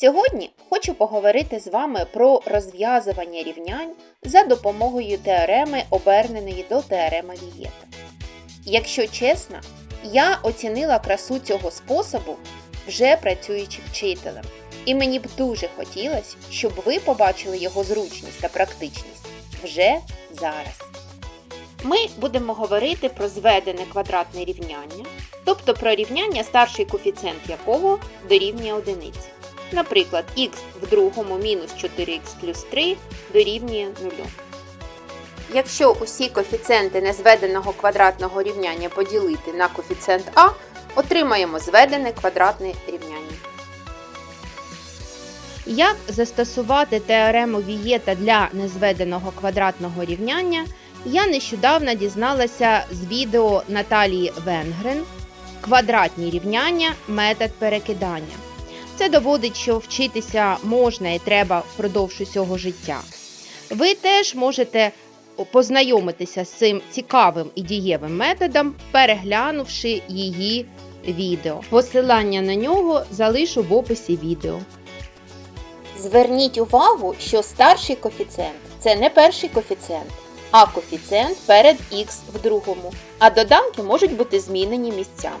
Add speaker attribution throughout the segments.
Speaker 1: Сьогодні хочу поговорити з вами про розв'язування рівнянь за допомогою теореми, оберненої до теореми Вієта. Якщо чесно, я оцінила красу цього способу, вже працюючи вчителем, і мені б дуже хотілося, щоб ви побачили його зручність та практичність вже зараз. Ми будемо говорити про зведене квадратне рівняння, тобто про рівняння, старший коефіцієнт якого дорівнює одиниці. Наприклад, х в другому мінус 4х плюс 3 дорівнює 0. Якщо усі коефіцієнти незведеного квадратного рівняння поділити на коефіцієнт а, отримаємо зведене квадратне рівняння.
Speaker 2: Як застосувати теорему Вієта для незведеного квадратного рівняння, я нещодавно дізналася з відео Наталії Венгрен Квадратні рівняння метод перекидання. Це доводить, що вчитися можна і треба впродовж усього життя. Ви теж можете познайомитися з цим цікавим і дієвим методом, переглянувши її відео. Посилання на нього залишу в описі відео.
Speaker 1: Зверніть увагу, що старший коефіцієнт це не перший коефіцієнт, а коефіцієнт перед х в другому, а доданки можуть бути змінені місцями.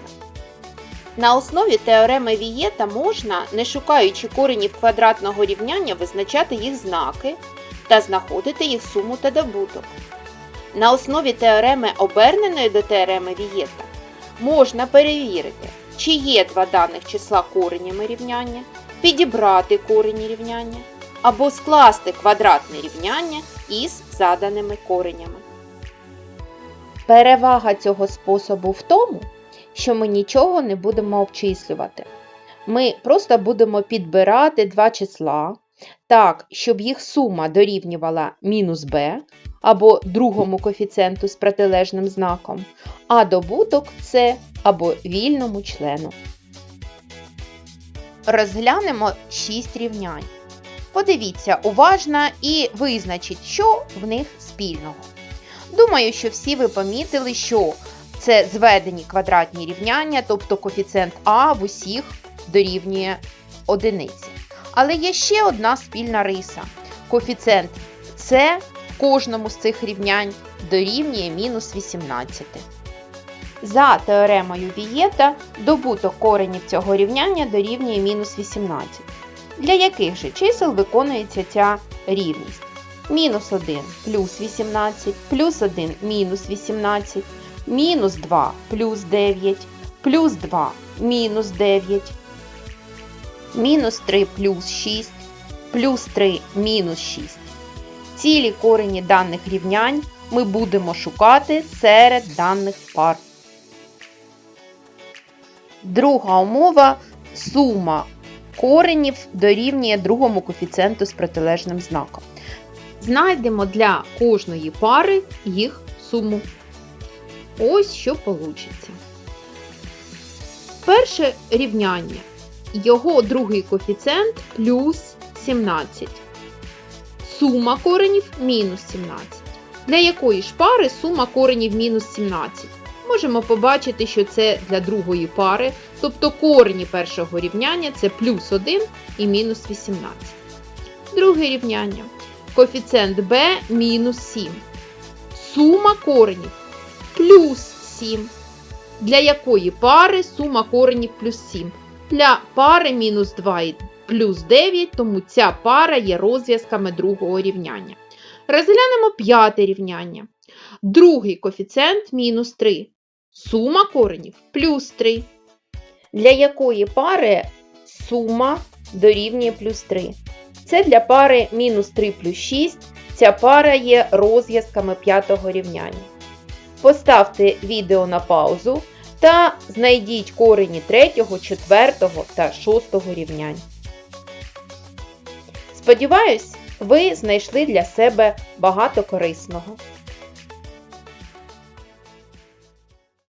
Speaker 1: На основі теореми Вієта можна, не шукаючи коренів квадратного рівняння, визначати їх знаки та знаходити їх суму та добуток. На основі теореми, оберненої до теореми Вієта, можна перевірити, чи є два даних числа коренями рівняння, підібрати корені рівняння або скласти квадратне рівняння із заданими коренями.
Speaker 2: Перевага цього способу в тому, що ми нічого не будемо обчислювати. Ми просто будемо підбирати два числа так, щоб їх сума дорівнювала мінус b або другому коефіцієнту з протилежним знаком, а добуток це або вільному члену. Розглянемо 6 рівнянь. Подивіться уважно і визначіть, що в них спільного. Думаю, що всі ви помітили, що це зведені квадратні рівняння, тобто коефіцієнт А в усіх дорівнює одиниці. Але є ще одна спільна риса. Коефіцієнт С в кожному з цих рівнянь дорівнює мінус 18. За теоремою Вієта добуток коренів цього рівняння дорівнює мінус 18. Для яких же чисел виконується ця рівність? Мінус 1 плюс 18, плюс 1 мінус 18, мінус 2 плюс 9, плюс 2 мінус 9, мінус 3 плюс 6, плюс 3 мінус 6. Цілі корені даних рівнянь ми будемо шукати серед даних пар. Друга умова сума коренів дорівнює другому коефіцієнту з протилежним знаком. Знайдемо для кожної пари їх суму. Ось що вийде. Перше рівняння. Його другий коефіцієнт плюс 17. Сума коренів мінус 17. Для якої ж пари сума коренів мінус 17? Можемо побачити, що це для другої пари, тобто корені першого рівняння це плюс 1 і мінус 18. Друге рівняння. Коефіцієнт b мінус 7. Сума коренів плюс 7. Для якої пари сума коренів плюс 7? Для пари мінус 2 і плюс 9, тому ця пара є розв'язками другого рівняння. Розглянемо п'яте рівняння. Другий коефіцієнт мінус 3. Сума коренів плюс 3. Для якої пари сума дорівнює плюс 3. Це для пари мінус 3 плюс 6. Ця пара є розв'язками п'ятого рівняння. Поставте відео на паузу та знайдіть корені 3, 4 та 6 рівнянь. Сподіваюсь, ви знайшли для себе багато корисного.